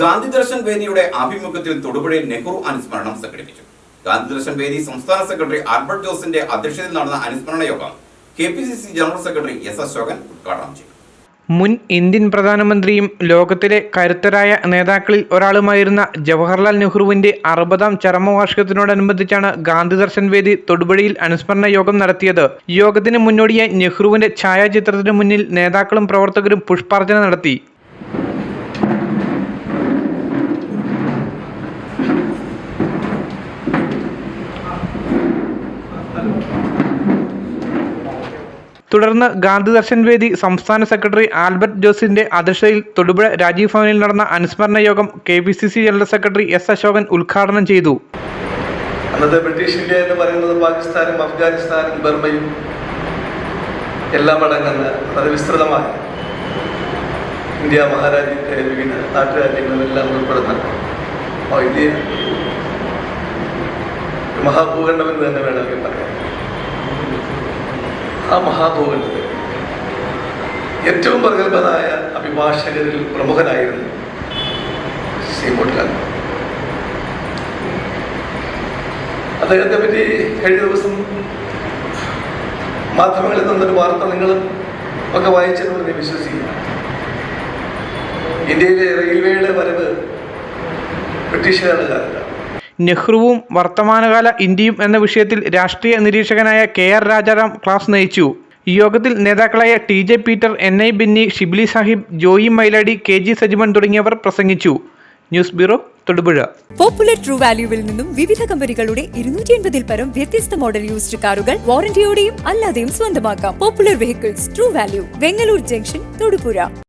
ഗാന്ധി ദർശൻ വേദിയുടെ ആഭിമുഖ്യത്തിൽ തൊടുപുഴയിൽ നെഹ്റു അനുസ്മരണം സംഘടിപ്പിച്ചു. ഗാന്ധി ദർശൻ വേദി സംസ്ഥാന സെക്രട്ടറി ആൽബർട്ട് ജോസിന്റെ അധ്യക്ഷതയിൽ നടന്ന അനുസ്മരണ യോഗം K P C C general secretary S Ashokan ഉദ്ഘാടനം ചെയ്തു. മുൻ ഇന്ത്യൻ പ്രധാനമന്ത്രിയും ലോകത്തിലെ കരുത്തരായ നേതാക്കളിൽ ഒരാളുമായിരുന്ന ജവഹർലാൽ നെഹ്റുവിന്റെ അറുപതാം ചരമവാർഷികത്തിനോടനുബന്ധിച്ചാണ് ഗാന്ധി ദർശൻ വേദി തൊടുപുഴയിൽ അനുസ്മരണ യോഗം നടത്തിയത്. യോഗത്തിന് മുന്നോടിയായി നെഹ്റുവിന്റെ ഛായാചിത്രത്തിന് മുന്നിൽ നേതാക്കളും പ്രവർത്തകരും പുഷ്പാർച്ചന നടത്തി. തുടർന്ന് ഗാന്ധി ദർശൻ വേദി സംസ്ഥാന സെക്രട്ടറി ആൽബർട്ട് ജോസിന്റെ അധ്യക്ഷതയിൽ തൊടുപുഴ രാജീവ് ഭവനിൽ നടന്ന അനുസ്മരണ യോഗം K P C C general secretary S Ashokan ഉദ്ഘാടനം ചെയ്തു. അന്നത്തെ ബ്രിട്ടീഷ് ഇന്ത്യ എന്ന് പറയുന്നത് പാകിസ്ഥാനും അഫ്ഗാനിസ്ഥാനും ബർമയും എല്ലാം അടങ്ങുന്ന വളരെ വിസ്തൃതമായ ഇന്ത്യ മഹാരാജ്യത്തെ വിവിധ നാട്ടുരാജ്യങ്ങളിലെല്ലാം ഉൾപ്പെടുന്ന മഹാഭൂഖണ്ഡം എന്ന് തന്നെ വേണമെങ്കിൽ പറയാം. ആ മഹാഭൂഖണ്ഡത്തിൽ ഏറ്റവും പ്രഗത്ഭനായ അഭിഭാഷകരിൽ പ്രമുഖനായിരുന്നു ശ്രീ മോട്ടിലാൽ. അദ്ദേഹത്തെ പറ്റി കഴിഞ്ഞ ദിവസം മാധ്യമങ്ങളിൽ നിന്നൊരു വാർത്ത നിങ്ങളും ഒക്കെ വായിച്ചെന്ന് പറഞ്ഞ് വിശ്വസിക്കുന്നു. ഇന്ത്യയിലെ റെയിൽവേയുടെ വരവ് ബ്രിട്ടീഷുകാരുടെ നെഹ്റുവും വർത്തമാനകാല ഇന്ത്യയും എന്ന വിഷയത്തിൽ രാഷ്ട്രീയ നിരീക്ഷകനായ കെ ആർ രാജാറാം ക്ലാസ് നയിച്ചു. യോഗത്തിൽ നേതാക്കളായ T J Peter N I Binny Shibli Sahib Joy Mailadi K G Sajiman തുടങ്ങിയവർ പ്രസംഗിച്ചു. News bureau Thodupuzha. Popular true വാല്യൂവിൽ നിന്നും വിവിധ കമ്പനികളുടെ ഇരുന്നൂറ്റി എൺപതിൽ പരം വ്യത്യസ്ത മോഡൽ യൂസ്ഡ് കാറുകൾ വാറന്റിയോടെയും അല്ലാതെയും സ്വന്തമാക്കാം. Popular vehicles true value Vengalloor junction Thodupuzha.